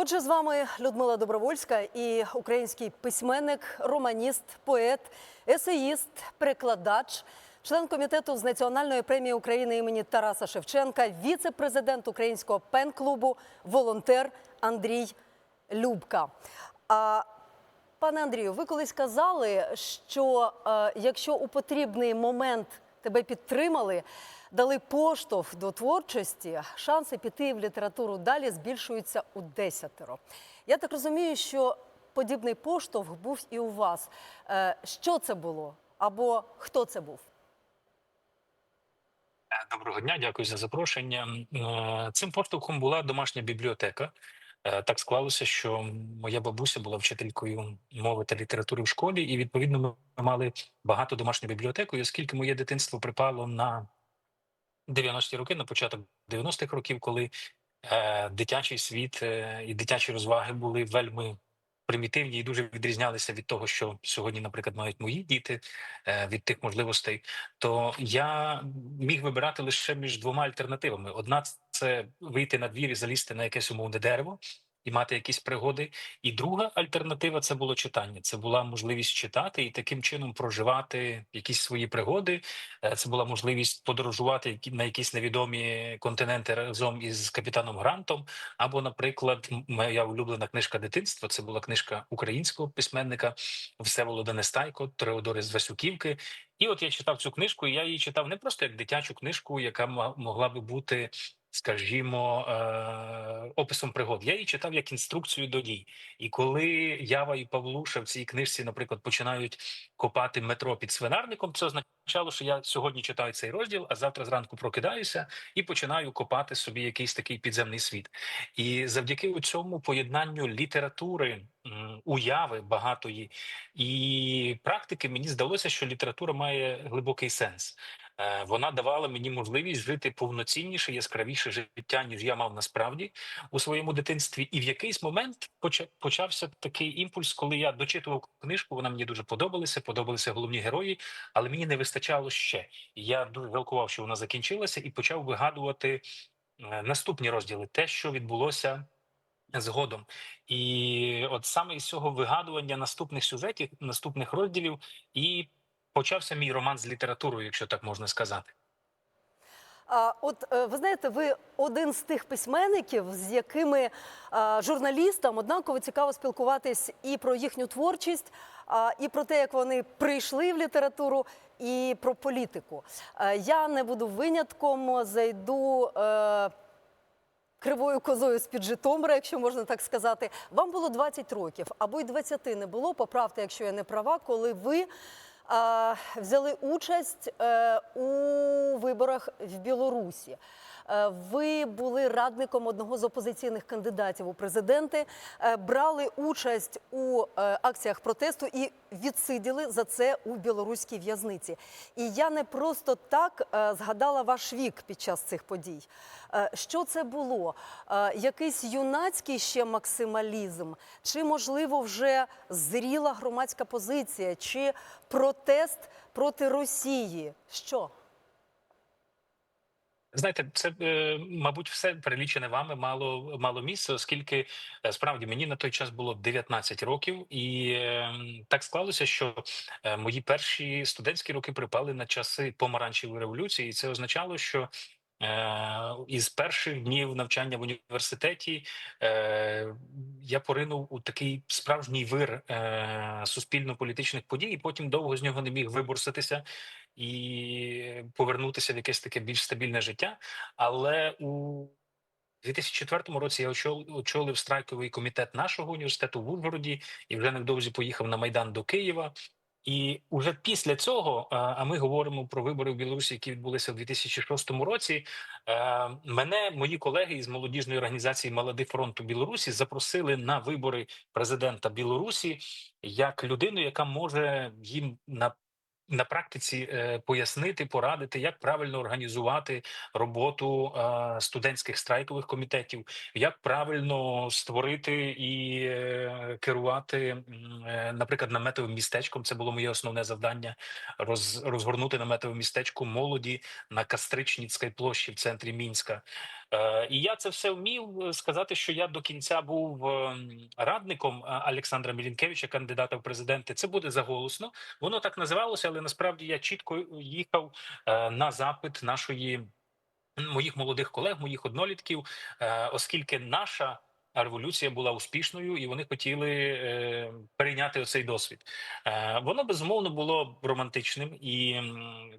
Отже, з вами Людмила Добровольська і український письменник, романіст, поет, есеїст, перекладач, член комітету з національної премії України імені Тараса Шевченка, віце-президент українського пен-клубу, волонтер Андрій Любка. А, пане Андрію, ви колись казали, що е, якщо у потрібний момент тебе підтримали, дали поштовх до творчості, шанси піти в літературу далі збільшуються у десятеро. Я так розумію, що подібний поштовх був і у вас. Е, Що це було? Або хто це був? Е, Доброго дня, дякую за запрошення. Е, Цим поштовхом була домашня бібліотека. Так склалося, що моя бабуся була вчителькою мови та літератури в школі, і відповідно ми мали багато домашню бібліотеку. І оскільки моє дитинство припало на 90-ті роки, на початок 90-х років, коли е, дитячий світ е, і дитячі розваги були вельми примітивні і дуже відрізнялися від того, що сьогодні, наприклад, мають мої діти е, від тих можливостей, то я міг вибирати лише між двома альтернативами: одна це вийти на двір і залізти на якесь умовне дерево. І мати якісь пригоди, і друга альтернатива це було читання. Це була можливість читати і таким чином проживати якісь свої пригоди. Е, Це була можливість подорожувати на якісь невідомі континенти разом із капітаном Грантом. Або, наприклад, моя улюблена книжка дитинства. Це була книжка українського письменника Всеволода Нестайко, Тореодори з Васюківки. І от я читав цю книжку, і я її читав не просто як дитячу книжку, яка могла би бути, скажімо, е- описом пригод. Я її читав як інструкцію до дій. І коли Ява і Павлуша в цій книжці, наприклад, починають копати метро під свинарником, це означало, що я сьогодні читаю цей розділ, а завтра зранку прокидаюся і починаю копати собі якийсь такий підземний світ. І завдяки цьому поєднанню літератури, уяви багатої і практики, мені здалося, що література має глибокий сенс. Е, Вона давала мені можливість жити повноцінніше, яскравіше життя, ніж я мав насправді у своєму дитинстві. І в якийсь момент поча- почався такий імпульс, коли я дочитував книжку. Вона мені дуже подобалася, подобалися головні герої, але мені не вистачало ще. Я дуже жалкував, що вона закінчилася, і почав вигадувати е, наступні розділи, те, що відбулося. Згодом, і от саме із цього вигадування наступних сюжетів, наступних розділів, і почався мій роман з літературою, якщо так можна сказати. От е, ви знаєте, ви один з тих письменників, з якими е, журналістам однаково цікаво спілкуватись і про їхню творчість, і про те, як вони прийшли в літературу, і про політику. Е, Я не буду винятком, зайду. Кривою козою з-під Житомира, якщо можна так сказати. Вам було 20 років, або й 20 не було. Поправте, якщо я не права, коли ви взяли участь е, у виборах в Білорусі. Е, Ви були радником одного з опозиційних кандидатів у президенти, е, брали участь у е, акціях протесту і відсиділи за це у білоруській в'язниці. І я не просто так згадала ваш вік під час цих подій. Що це було? Якийсь юнацький ще максималізм, чи можливо вже зріла громадська позиція, чи протест проти Росії? Що? Знаєте, це е, мабуть все перелічене вами мало мало місце, оскільки е, справді мені на той час було 19 років, і е, так склалося, що е, мої перші студентські роки припали на часи помаранчевої революції, і це означало, що із перших днів навчання в університеті е, я поринув у такий справжній вир е, суспільно-політичних подій, і потім довго з нього не міг виборситися і повернутися в якесь таке більш стабільне життя. Але у 2004 році я очол- очолив страйковий комітет нашого університету в Ужгороді і вже невдовзі поїхав на майдан до Києва. І уже після цього, а- а ми говоримо про вибори в Білорусі, які відбулися в 2006 році. е, Мене мої колеги із молодіжної організації Молодий фронт у Білорусі запросили на вибори президента Білорусі як людину, яка може їм на на практиці е, пояснити, порадити, як правильно організувати роботу е, студентських страйкових комітетів, як правильно створити і е, керувати, наприклад, наметовим містечком. Це було моє основне завдання роз, розгорнути наметове містечко молоді на Кастричніцькій площі в центрі Мінська. Е, і я це все вмів е, сказати, що я до кінця був ем, радником е, Олександра Мілінкевича, кандидата в президенти. Це буде заголосно. Воно так називалося, але насправді я чітко їхав на запит нашої моїх молодих колег, моїх однолітків, оскільки наша. Революція була успішною, і вони хотіли е, перейняти оцей досвід. Е, воно безумовно було романтичним, і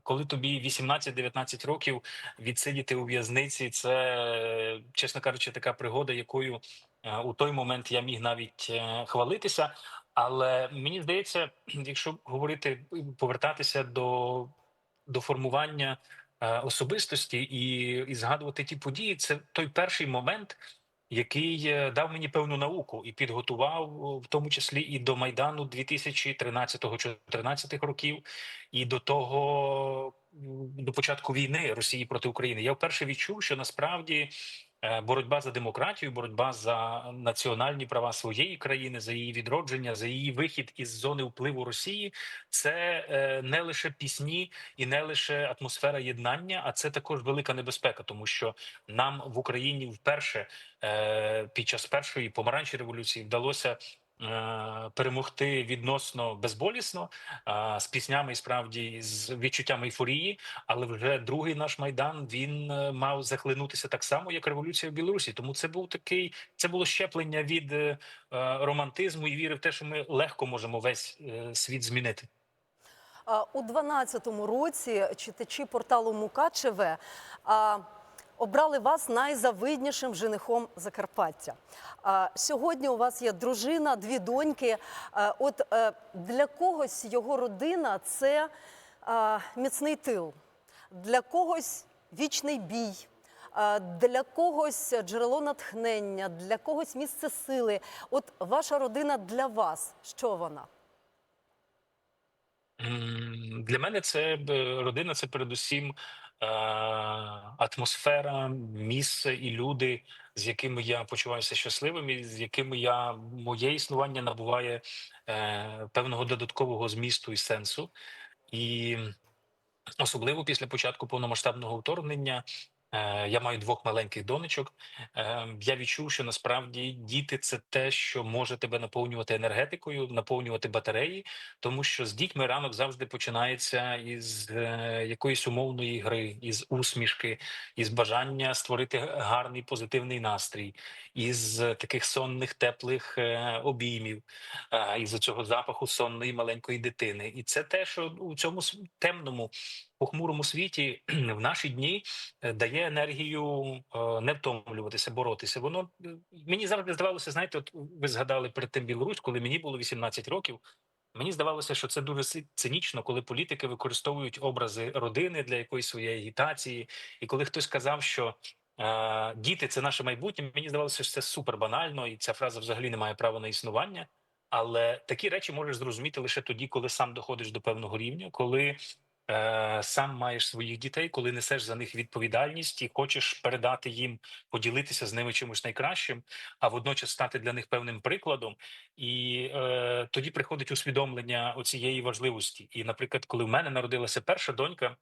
коли тобі 18-19 років відсидіти у в'язниці, це чесно кажучи, така пригода, якою е, у той момент я міг навіть е, хвалитися. Але мені здається, якщо говорити повертатися до, до формування е, особистості і, і згадувати ті події, це той перший момент, який е, дав мені певну науку і підготував, в тому числі і до майдану 2013-2014 років, і до того до початку війни Росії проти України. Я вперше відчув, що насправді. Е, Боротьба за демократію, боротьба за національні права своєї країни, за її відродження, за її вихід із зони впливу Росії, це е, не лише пісні і не лише атмосфера єднання, а це також велика небезпека, тому що нам в Україні вперше е, під час першої помаранчої революції вдалося. Е, Перемогти відносно безболісно з піснями, справді з відчуттями ейфорії, але вже другий наш майдан він е, мав захлинутися так само, як революція в Білорусі. Тому це був такий, це було щеплення від е, романтизму і віри в те, що ми легко можемо весь світ змінити. У 12-му році читачі порталу Мукачеве обрали вас найзавиднішим женихом Закарпаття. А, Сьогодні у вас є дружина, дві доньки. От е, для когось його родина це міцний тил, для когось вічний бій. Для когось джерело натхнення, для когось місце сили. От ваша родина для вас, що вона? Для мене це родина, це передусім атмосфера, місце і люди, з якими я почуваюся щасливим, і з якими я моє існування набуває е, певного додаткового змісту і сенсу. І особливо після початку повномасштабного вторгнення. Е, Я маю двох маленьких донечок. Е, Я відчув, що насправді діти це те, що може тебе наповнювати енергетикою, наповнювати батареї, тому що з дітьми ранок завжди починається із е, якоїсь умовної гри, із усмішки, із бажання створити гарний позитивний настрій, із таких сонних теплих обіймів, із цього запаху сонної маленької дитини. І це те, що у цьому темному похмурому світі в наші дні е, дає енергію е, не втомлюватися, боротися. Воно е, мені завжди здавалося, знаєте, от ви згадали перед тим Білорусь, коли мені було 18 років. Мені здавалося, що це дуже цинічно, коли політики використовують образи родини для якоїсь своєї агітації. І коли хтось казав, що е, діти це наше майбутнє, мені здавалося, що це супер банально, і ця фраза взагалі не має права на існування. Але такі речі можеш зрозуміти лише тоді, коли сам доходиш до певного рівня, коли е, сам маєш своїх дітей, коли несеш за них відповідальність і хочеш передати їм, поділитися з ними чимось найкращим, а водночас стати для них певним прикладом. І е, тоді приходить усвідомлення оцієї важливості. І, наприклад, коли в мене народилася перша донька.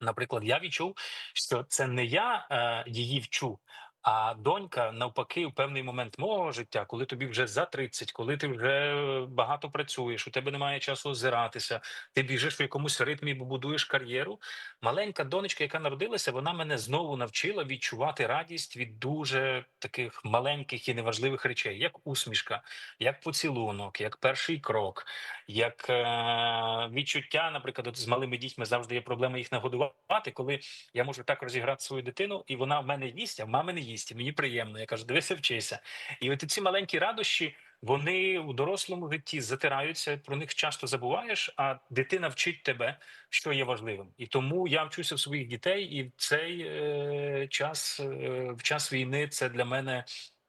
Наприклад, я відчув, що це не я е, її вчу, а донька навпаки, в певний момент мого життя, коли тобі вже за 30, коли ти вже багато працюєш, у тебе немає часу озиратися, ти біжиш в якомусь ритмі, бо будуєш кар'єру. Маленька донечка, яка народилася, вона мене знову навчила відчувати радість від дуже таких маленьких і неважливих речей, як усмішка, як поцілунок, як перший крок, як е, відчуття, наприклад, от з малими дітьми завжди є проблема їх нагодувати, коли я можу так розіграти свою дитину, і вона в мене їсть, а в мами не їсть. І мені приємно. Я кажу, дивися, вчися. І от ці маленькі радощі. Вони у дорослому житті затираються, про них часто забуваєш, а дитина вчить тебе, що є важливим. І тому я вчуся в своїх дітей, і в цей е, час, е, в час війни, це для мене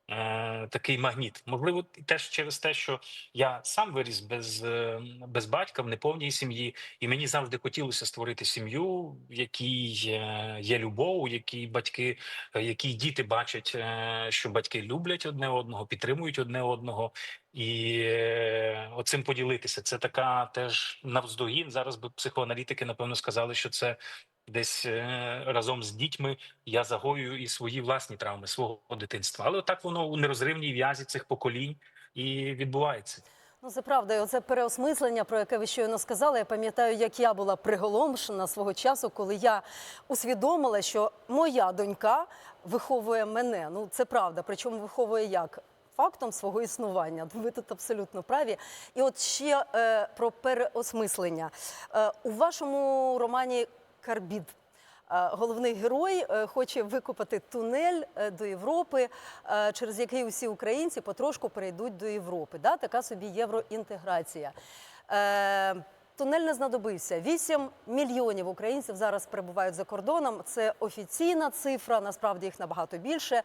е, такий магніт. Можливо, теж через те, що я сам виріс без, е, без батька в неповній сім'ї, і мені завжди хотілося створити сім'ю, в якій е, є любов, у якій батьки, е, якій діти бачать, що батьки люблять одне одного, підтримують одне одного. І оцим поділитися. Це така теж навздогін. Зараз би психоаналітики напевно сказали, що це десь е, разом з дітьми я загоюю і свої власні травми свого дитинства. Але так воно у нерозривній в'язі цих поколінь і відбувається. Ну, це правда, і оце переосмислення, про яке ви щойно сказали. Я пам'ятаю, як я була приголомшена свого часу, коли я усвідомила, що моя донька виховує мене. Ну, це правда. Причому виховує як? Фактом свого існування. Ви тут абсолютно праві. І от ще е, про переосмислення. Е, у вашому романі Карбід. е, Головний герой е, хоче викопати тунель е, до Європи, через який усі українці потрошку перейдуть до Європи. Така собі євроінтеграція. Тунель не знадобився. 8 мільйонів українців зараз перебувають за кордоном. Це офіційна цифра. Насправді їх набагато більше.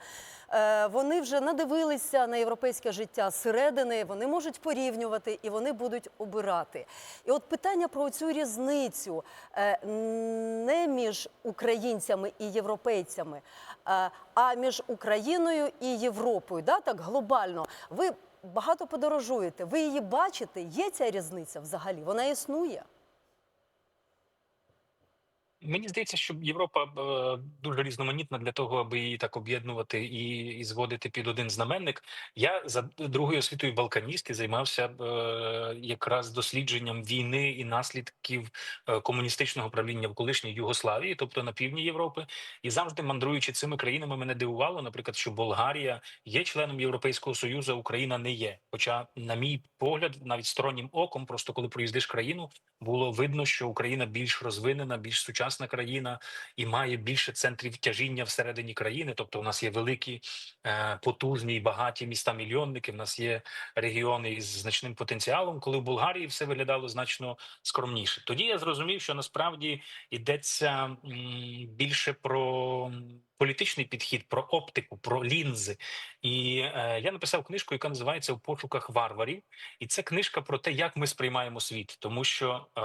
Е, Вони вже надивилися на європейське життя зсередини. Вони можуть порівнювати і вони будуть обирати. І от питання про цю різницю е, не між українцями і європейцями, е, а між Україною і Європою. Так глобально. Ви багато подорожуєте. Ви її бачите? Є ця різниця взагалі? Вона існує. Мені здається, що Європа е, дуже різноманітна для того, аби її так об'єднувати і, і зводити під один знаменник. Я за другою освітою балканіст і займався е, якраз дослідженням війни і наслідків е, комуністичного правління в колишній Югославії, тобто на півдні Європи, і завжди мандруючи цими країнами, мене дивувало, наприклад, що Болгарія є членом Європейського союзу, а Україна не є. Хоча, на мій погляд, навіть стороннім оком, просто коли проїздиш країну, було видно, що Україна більш розвинена, більш сучасна країна і має більше центрів тяжіння всередині країни. Тобто, у нас є великі, е, потужні і багаті міста мільйонники. В нас є регіони із значним потенціалом. Коли в Болгарії все виглядало значно скромніше. Тоді я зрозумів, що насправді йдеться більше про політичний підхід, про оптику, про лінзи. І е, я написав книжку, яка називається У пошуках варварів. І це книжка про те, як ми сприймаємо світ, тому що е,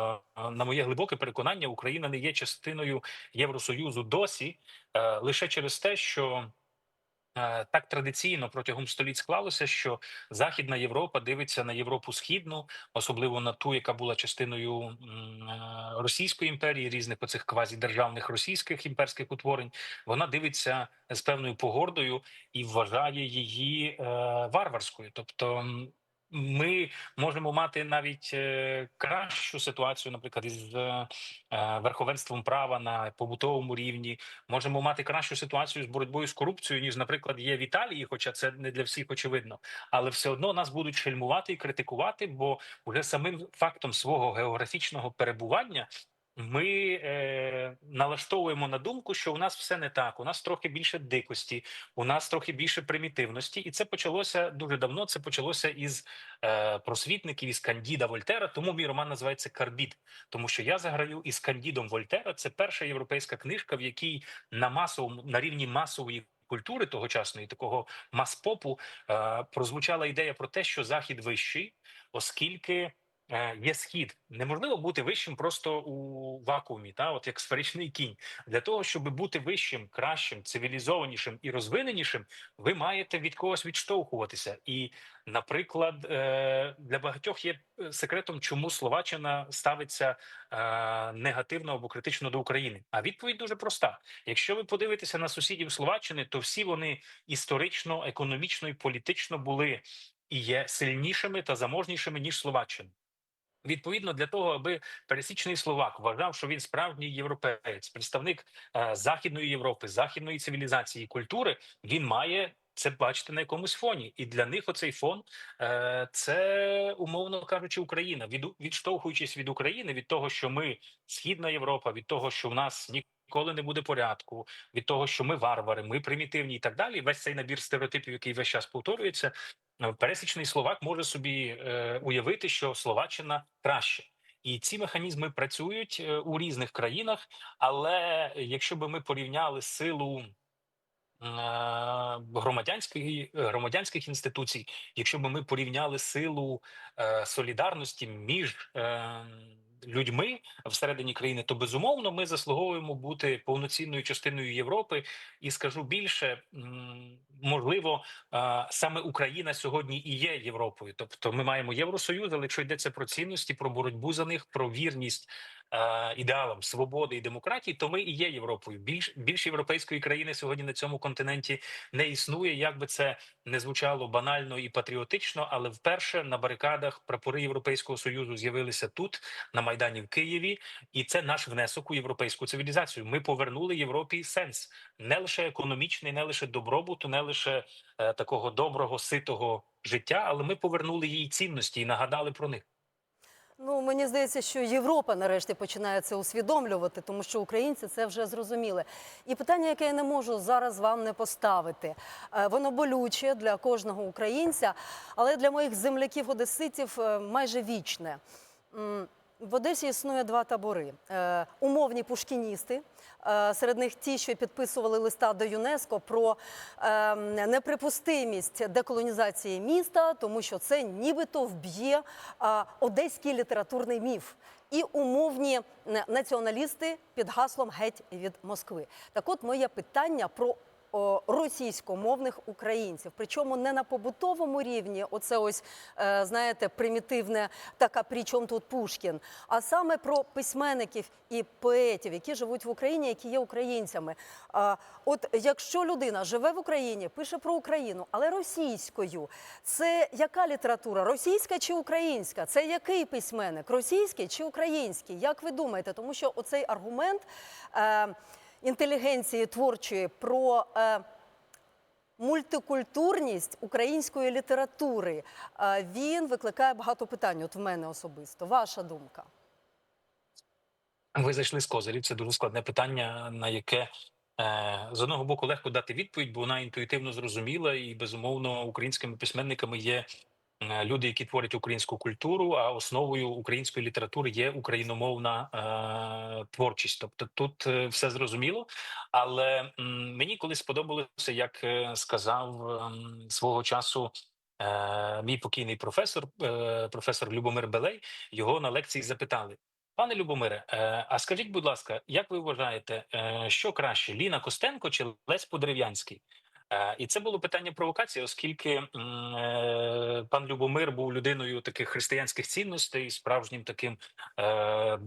на моє глибоке переконання, Україна не є частиною Євросоюзу досі е, лише через те, що. Е, Так традиційно протягом століть склалося, що Західна Європа дивиться на Європу східну, особливо на ту, яка була частиною е, Російської імперії, різних оцих квазідержавних російських імперських утворень. Вона дивиться з певною погордою і вважає її е, варварською. Тобто, ми можемо мати навіть е, кращу ситуацію, наприклад, із е, е, верховенством права на побутовому рівні. Можемо мати кращу ситуацію з боротьбою з корупцією, ніж, наприклад, є в Італії, хоча це не для всіх очевидно. Але все одно нас будуть шельмувати і критикувати, бо вже самим фактом свого географічного перебування. Ми е, налаштовуємо на думку, що у нас все не так. У нас трохи більше дикості, у нас трохи більше примітивності, і це почалося дуже давно. Це почалося із е, просвітників із Кандіда Вольтера. Тому мій роман називається Карбід, тому що я заграю із Кандідом Вольтера. Це перша європейська книжка, в якій на масовому на рівні масової. Культури тогочасної такого мас-попу е, прозвучала ідея про те, що захід вищий, оскільки є схід. Неможливо бути вищим просто у вакуумі, та от як сферичний кінь. Для того щоб бути вищим, кращим, цивілізованішим і розвиненішим, ви маєте від когось відштовхуватися. І, наприклад, е, для багатьох є е, секретом, чому Словаччина ставиться е, негативно або критично до України. А відповідь дуже проста: якщо ви подивитеся на сусідів Словаччини, то всі вони історично, економічно і політично були і є сильнішими та заможнішими ніж Словаччина. Відповідно, для того, аби пересічний словак вважав, що він справжній європеєць, представник е, західної Європи, західної цивілізації і культури, він має це бачити на якомусь фоні. І для них оцей фон е, це умовно кажучи, Україна. Від відштовхуючись від України, від того, що ми східна Європа, від того, що в нас ніколи не буде порядку, від того, що ми варвари, ми примітивні і так далі. Весь цей набір стереотипів, який весь час повторюється. Е, пересічний словак може собі е, уявити, що Словаччина краще. І ці механізми працюють е, у різних країнах. Але якщо би ми порівняли силу громадянських громадянських інституцій, якщо б ми порівняли силу е, солідарності між е, людьми всередині країни, то безумовно ми заслуговуємо бути повноцінною частиною Європи. І скажу більше, можливо, саме Україна сьогодні і є Європою. Тобто, ми маємо Євросоюз, але якщо йдеться про цінності, про боротьбу за них, про вірність ідеалам свободи і демократії, то ми і є Європою. Більш більш європейської країни сьогодні на цьому континенті не існує. Як би це не звучало банально і патріотично, але вперше на барикадах прапори Європейського союзу з'явилися тут, на майдані в Києві, і це наш внесок у європейську цивілізацію. Ми повернули Європі сенс не лише економічний, не лише добробуту, не лише е, такого доброго, ситого життя, але ми повернули їй цінності і нагадали про них. Ну, мені здається, що Європа нарешті починає це усвідомлювати, тому що українці це вже зрозуміли. І питання, яке я не можу зараз вам не поставити, Е, воно болюче для кожного українця, але для моїх земляків одеситів е, майже вічне. В Одесі існує два табори: Е, умовні пушкіністи. е, Серед них ті, що підписували листа до ЮНЕСКО про е, неприпустимість деколонізації міста, тому що це нібито вб'є одеський літературний міф. І умовні націоналісти під гаслом геть від Москви. Так, от моє питання про російськомовних українців, причому не на побутовому рівні, оце ось е, знаєте, примітивне така причому тут Пушкін, а саме про письменників і поетів, які живуть в Україні, які є українцями. От якщо людина живе в Україні, пише про Україну, але російською, це яка література? Російська чи українська? Це який письменник? Російський чи український? Як ви думаєте? Тому що оцей аргумент. Е, інтелігенції творчої про е, мультикультурність української літератури. Е, він викликає багато питань. От в мене особисто. Ваша думка? Ви зайшли з козирів. Це дуже складне питання, на яке е, з одного боку легко дати відповідь, бо вона інтуїтивно зрозуміла, і безумовно українськими письменниками є люди, які творять українську культуру. А основою української літератури є україномовна е, творчість. Тобто тут е, все зрозуміло. Але мені колись сподобалося, як е, сказав ем, свого часу. е, Мій покійний професор, е, професор Любомир Белей, його на лекції запитали: Пане Любомире, е, а скажіть, будь ласка, як ви вважаєте, е, що краще Ліна Костенко чи Лесь Подерев'янський? Е, І це було питання провокації, оскільки е, пан Любомир був людиною таких християнських цінностей, справжнім таким е,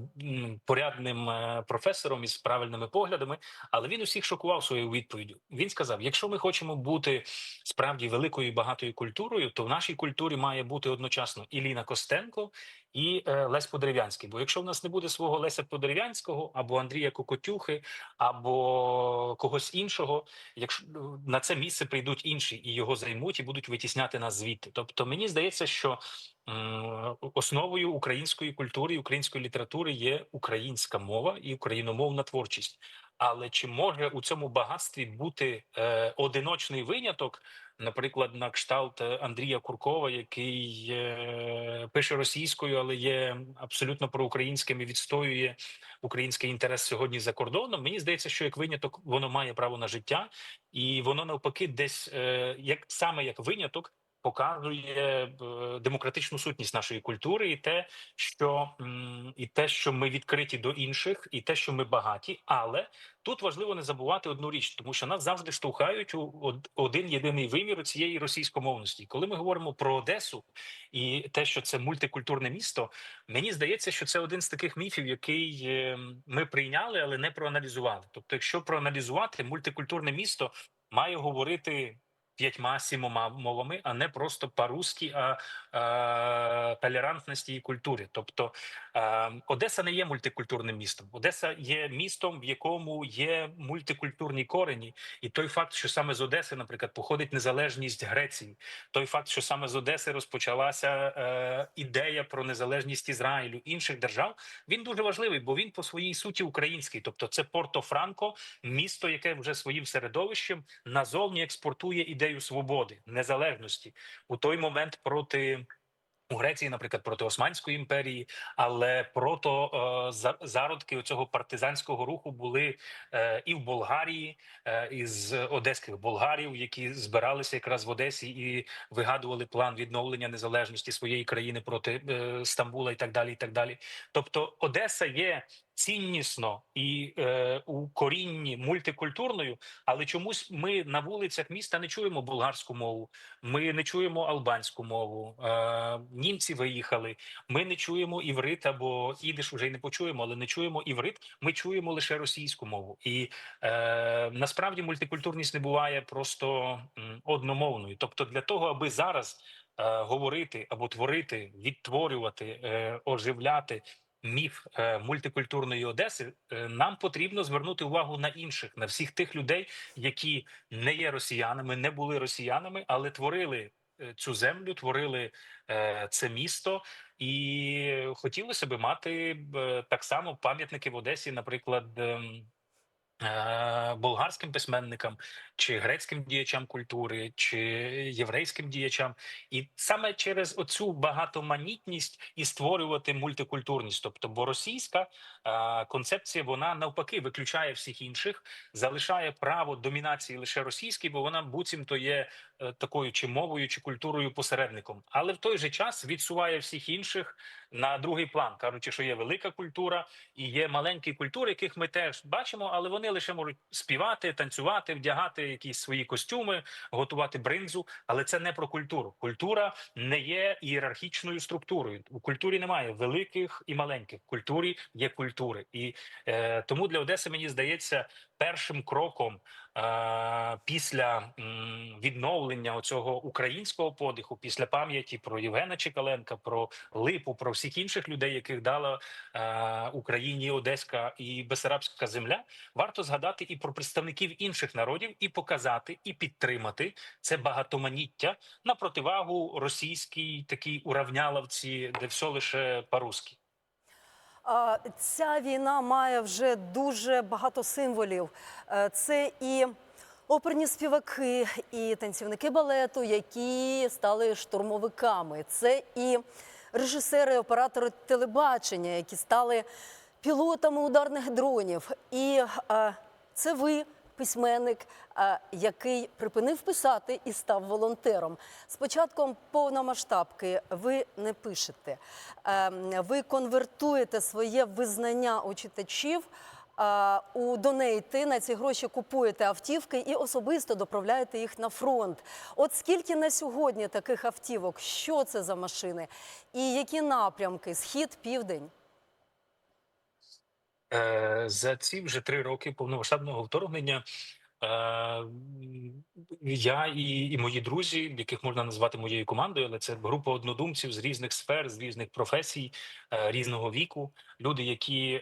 порядним професором із правильними поглядами. Але він усіх шокував своєю відповіддю. Він сказав: якщо ми хочемо бути справді великою і багатою культурою, то в нашій культурі має бути одночасно і Ліна Костенко, і е, Лесь Подерев'янський. Бо якщо в нас не буде свого Леся Подерев'янського або Андрія Кокотюхи, або когось іншого, якщо на це місце прийдуть інші і його займуть, і будуть витісняти нас звідти. Тобто мені здається, що основою української культури української літератури є українська мова і україномовна творчість. Але чи може у цьому багатстві бути е, одиночний виняток, наприклад, на кшталт Андрія Куркова, який е, пише російською, але є абсолютно проукраїнським і відстоює український інтерес сьогодні за кордоном? Мені здається, що як виняток воно має право на життя, і воно навпаки, десь е, як саме як виняток. Показує е, демократичну сутність нашої культури, і те, що і те, що ми відкриті до інших, і те, що ми багаті. Але тут важливо не забувати одну річ, тому що нас завжди штовхають у один єдиний вимір цієї російськомовності. Коли ми говоримо про Одесу і те, що це мультикультурне місто, мені здається, що це один з таких міфів, який е, ми прийняли, але не проаналізували. Тобто, якщо проаналізувати мультикультурне місто, має говорити. П'ятьма сімома мовами, а не просто по-русски, а е, толерантності і культурі. Тобто е, Одеса не є мультикультурним містом. Одеса є містом, в якому є мультикультурні корені, і той факт, що саме з Одеси, наприклад, походить незалежність Греції, той факт, що саме з Одеси розпочалася е, ідея про незалежність Ізраїлю інших держав, він дуже важливий, бо він по своїй суті український. Тобто, це Порто-Франко, місто, яке вже своїм середовищем назовні експортує ідею свободи, незалежності у той момент проти. У Греції, наприклад, проти Османської імперії, але прото е, зародки цього партизанського руху були е, і в Болгарії, е, із одеських болгарів, які збиралися якраз в Одесі і вигадували план відновлення незалежності своєї країни проти е, Стамбула і так далі. І так далі. Тобто, Одеса є ціннісно і е, у корінні мультикультурною, але чомусь ми на вулицях міста не чуємо болгарську мову. Ми не чуємо албанську мову. Е, німці виїхали. Ми не чуємо іврит або ідиш вже й не почуємо, але не чуємо іврит. Ми чуємо лише російську мову. І е, насправді мультикультурність не буває просто одномовною. Тобто, для того, аби зараз е, говорити або творити, відтворювати, е, оживляти. Міф е, мультикультурної Одеси е, нам потрібно звернути увагу на інших, на всіх тих людей, які не є росіянами, не були росіянами, але творили е, цю землю, творили це місто, і хотілося би мати так само пам'ятники в Одесі, наприклад. Е, Болгарським письменникам чи грецьким діячам культури, чи єврейським діячам, і саме через оцю багатоманітність і створювати мультикультурність. Тобто, бо російська е, концепція вона навпаки виключає всіх інших, залишає право домінації лише російській, бо вона буцімто є такою чи мовою, чи культурою посередником, але в той же час відсуває всіх інших на другий план, кажучи, що є велика культура і є маленькі культури, яких ми теж бачимо, але вони лише можуть співати, танцювати, вдягати якісь свої костюми, готувати бринзу. Але це не про культуру. Культура не є ієрархічною структурою. У культурі немає великих і маленьких. В культурі є культури, і е, тому для Одеси мені здається першим кроком е, після відновлення оцього українського подиху, після пам'яті про Євгена Чекаленка, про Липу, про всіх інших людей, яких дала е, Україні Одеська і Бесарабська земля, варто згадати і про представників інших народів, і показати, і підтримати це багатоманіття на противагу російській такій уравняловці, де все лише по-русски. Ця війна має вже дуже багато символів. Е, Це і оперні співаки, і танцівники балету, які стали штурмовиками. Це і режисери, оператори телебачення, які стали пілотами ударних дронів. І е, це ви. Письменник, е, який припинив писати і став волонтером. З початком повномасштабки ви не пишете, Е, ви конвертуєте своє визнання у читачів е, у донейти. На ці гроші купуєте автівки і особисто доправляєте їх на фронт. От скільки на сьогодні таких автівок? Що це за машини? І які напрямки? Схід, південь? Е, За ці вже три роки повномасштабного вторгнення е, я і, і мої друзі, яких можна назвати моєю командою, але це група однодумців з різних сфер, з різних професій, е, різного віку. Люди, які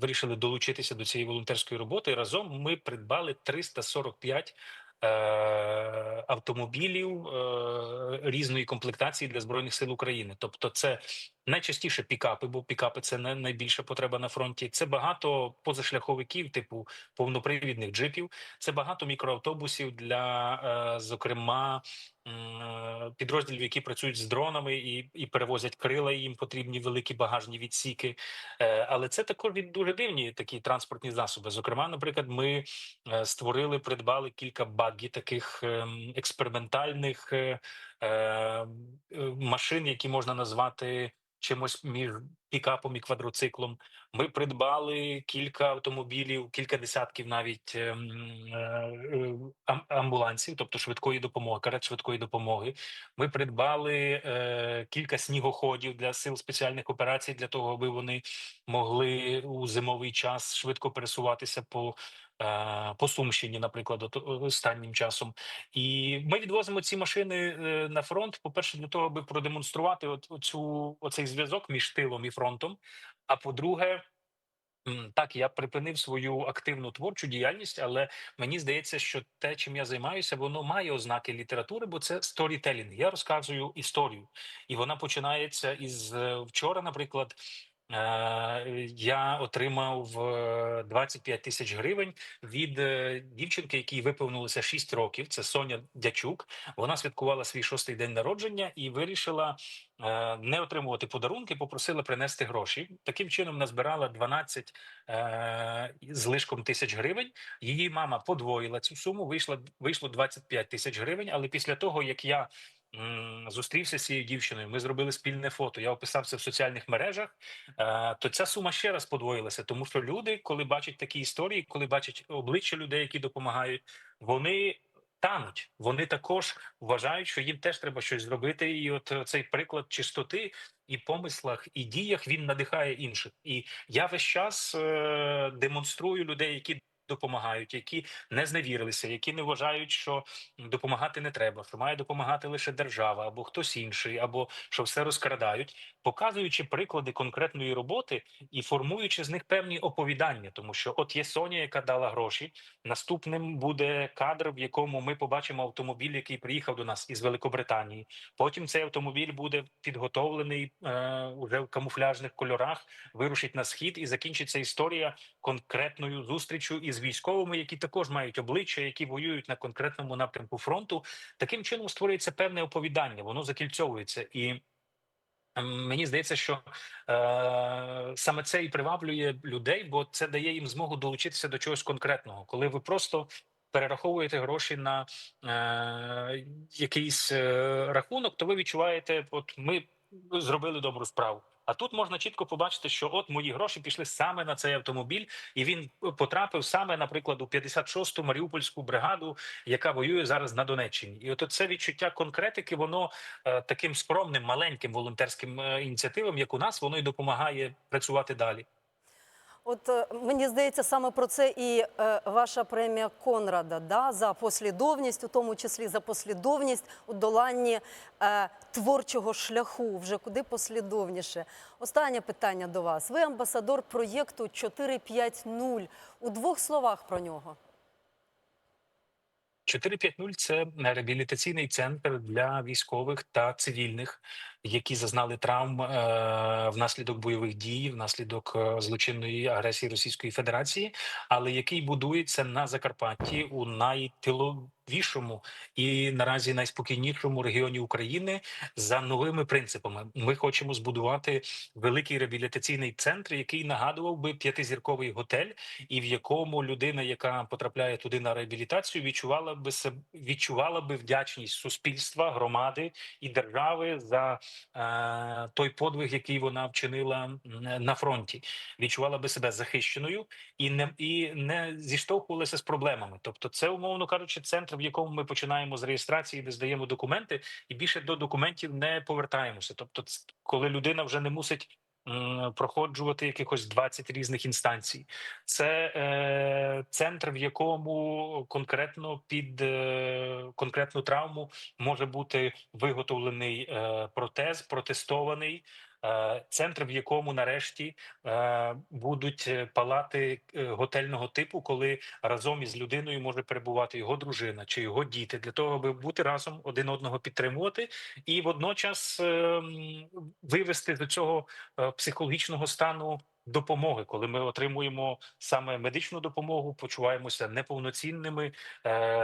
вирішили долучитися до цієї волонтерської роботи. Разом ми придбали 345 е, автомобілів е, різної комплектації для збройних сил України. Тобто, це найчастіше пікапи, бо пікапи це не найбільша потреба на фронті. Це багато позашляховиків, типу повнопривідних джипів. Це багато мікроавтобусів для, е, зокрема, е, підрозділів, які працюють з дронами і, і перевозять крила. і Їм потрібні великі багажні відсіки. Е, Але це також від дуже дивні такі транспортні засоби. Зокрема, наприклад, ми е, створили, придбали кілька багі таких ем, експериментальних е, машин, які можна назвати чимось між пікапом і квадроциклом. Ми придбали кілька автомобілів, кілька десятків навіть ем, е, е, ам- амбулансів, тобто швидкої допомоги, карет швидкої допомоги. Ми придбали е, кілька снігоходів для сил спеціальних операцій для того, аби вони могли у зимовий час швидко пересуватися по. По Сумщині, наприклад, останнім часом, і ми відвозимо ці машини е, на фронт. По перше, для того, аби продемонструвати оцю оцей зв'язок між тилом і фронтом. А по-друге, так я припинив свою активну творчу діяльність, але мені здається, що те, чим я займаюся, воно має ознаки літератури, бо це сторітелінг. Я розказую історію, і вона починається із е, вчора, наприклад. Е, я отримав е, 25 тисяч гривень від е, дівчинки, якій виповнилося 6 років. Це Соня Дячук. Вона святкувала свій шостий день народження і вирішила е, не отримувати подарунки, попросила принести гроші. Таким чином назбирала 12 е, з лишком тисяч гривень. Її мама подвоїла цю суму. Вийшло вийшло 25 тисяч гривень. Але після того як я зустрівся з цією дівчиною, ми зробили спільне фото. Я описав це в соціальних мережах. Е, то ця сума ще раз подвоїлася, тому що люди, коли бачать такі історії, коли бачать обличчя людей, які допомагають, вони. Тануть, вони також вважають, що їм теж треба щось зробити. І от е, цей приклад чистоти і помислах, і діях він надихає інших. І я весь час е, демонструю людей, які допомагають, які не зневірилися, які не вважають, що допомагати не треба, що має допомагати лише держава або хтось інший, або що все розкрадають, показуючи приклади конкретної роботи і формуючи з них певні оповідання, тому що от є Соня, яка дала гроші. Наступним буде кадр, в якому ми побачимо автомобіль, який приїхав до нас із Великобританії. Потім цей автомобіль буде підготовлений е, уже в камуфляжних кольорах, вирушить на схід і закінчиться історія конкретною зустрічю із військовими, які також мають обличчя, які воюють на конкретному напрямку фронту. Таким чином створюється певне оповідання, воно закільцьовується і. Мені здається, що е, саме це і приваблює людей, бо це дає їм змогу долучитися до чогось конкретного, коли ви просто перераховуєте гроші на е, якийсь е, рахунок, то ви відчуваєте, от ми зробили добру справу. А тут можна чітко побачити, що от мої гроші пішли саме на цей автомобіль, і він потрапив саме, наприклад, у 56-ту Маріупольську бригаду, яка воює зараз на Донеччині. І от це відчуття конкретики, воно е, таким скромним, маленьким волонтерським е, ініціативам, як у нас, воно й допомагає працювати далі. От е, мені здається, саме про це і е, ваша премія Конрада да, за послідовність, у тому числі за послідовність у доланні е, творчого шляху, вже куди послідовніше. Останнє питання до вас. Ви амбасадор проєкту 4.5.0. У двох словах про нього. 4.5.0 – це реабілітаційний центр для військових та цивільних, які зазнали травм е, внаслідок бойових дій, внаслідок е, злочинної агресії Російської Федерації, але який будується на Закарпатті у найтиловішому і наразі найспокійнішому регіоні України за новими принципами. Ми хочемо збудувати великий реабілітаційний центр, який нагадував би п'ятизірковий готель, і в якому людина, яка потрапляє туди на реабілітацію, відчувала би відчувала би вдячність суспільства, громади і держави за е, той подвиг, який вона вчинила на фронті, відчувала би себе захищеною і не і не зіштовхувалася з проблемами. Тобто, це умовно кажучи, центр, в якому ми починаємо з реєстрації, де здаємо документи, і більше до документів не повертаємося. Тобто, коли людина вже не мусить. Проходжувати якихось 20 різних інстанцій, це е, центр, в якому конкретно під е, конкретну травму може бути виготовлений е, протез, протестований. Е, Центр, в якому нарешті е, будуть е, палати готельного типу, коли разом із людиною може перебувати його дружина чи його діти, для того, аби бути разом один одного підтримувати, і водночас е, вивести до цього психологічного стану допомоги, коли ми отримуємо саме медичну допомогу, почуваємося неповноцінними,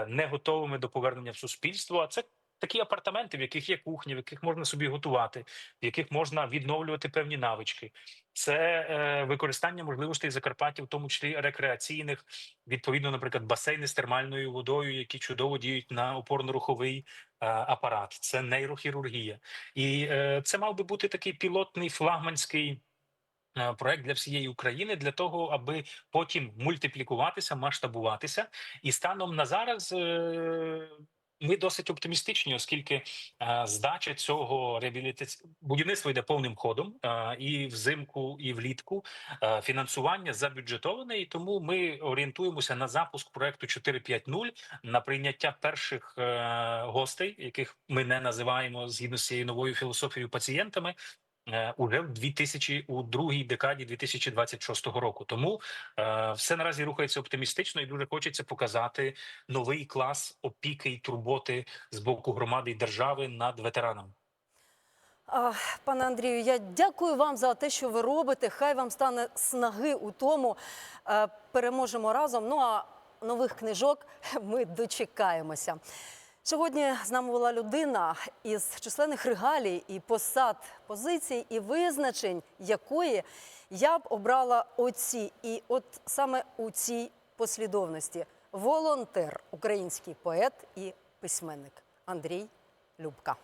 не готовими до повернення в суспільство. А це такі апартаменти, в яких є кухня, в яких можна собі готувати, в яких можна відновлювати певні навички. Це е, використання можливостей Закарпаття, в тому числі рекреаційних, відповідно, наприклад, басейни з термальною водою, які чудово діють на опорно-руховий е, апарат. Це нейрохірургія, і е, це мав би бути такий пілотний флагманський. е, Проект для всієї України для того, аби потім мультиплікуватися, масштабуватися, і станом на зараз е, ми досить оптимістичні, оскільки е, здача цього реабілітації будівництво йде повним ходом е, і взимку, і влітку. Е, Фінансування забюджетоване, і тому ми орієнтуємося на запуск проекту 4.5.0, на прийняття перших гостей, яких ми не називаємо згідно з цією новою філософією пацієнтами. Е, Уже в 2000, у другій декаді 2026 року. Тому е, все наразі рухається оптимістично, і дуже хочеться показати новий клас опіки і турботи з боку громади і держави над ветеранами. Пане Андрію, я дякую вам за те, що ви робите. Хай вам стане снаги у тому. Е, Переможемо разом. Ну а нових книжок ми дочекаємося. Сьогодні з нами була людина із численних регалій і посад, позицій і визначень, якої я б обрала оці. І от саме у цій послідовності волонтер, український поет і письменник Андрій Любка.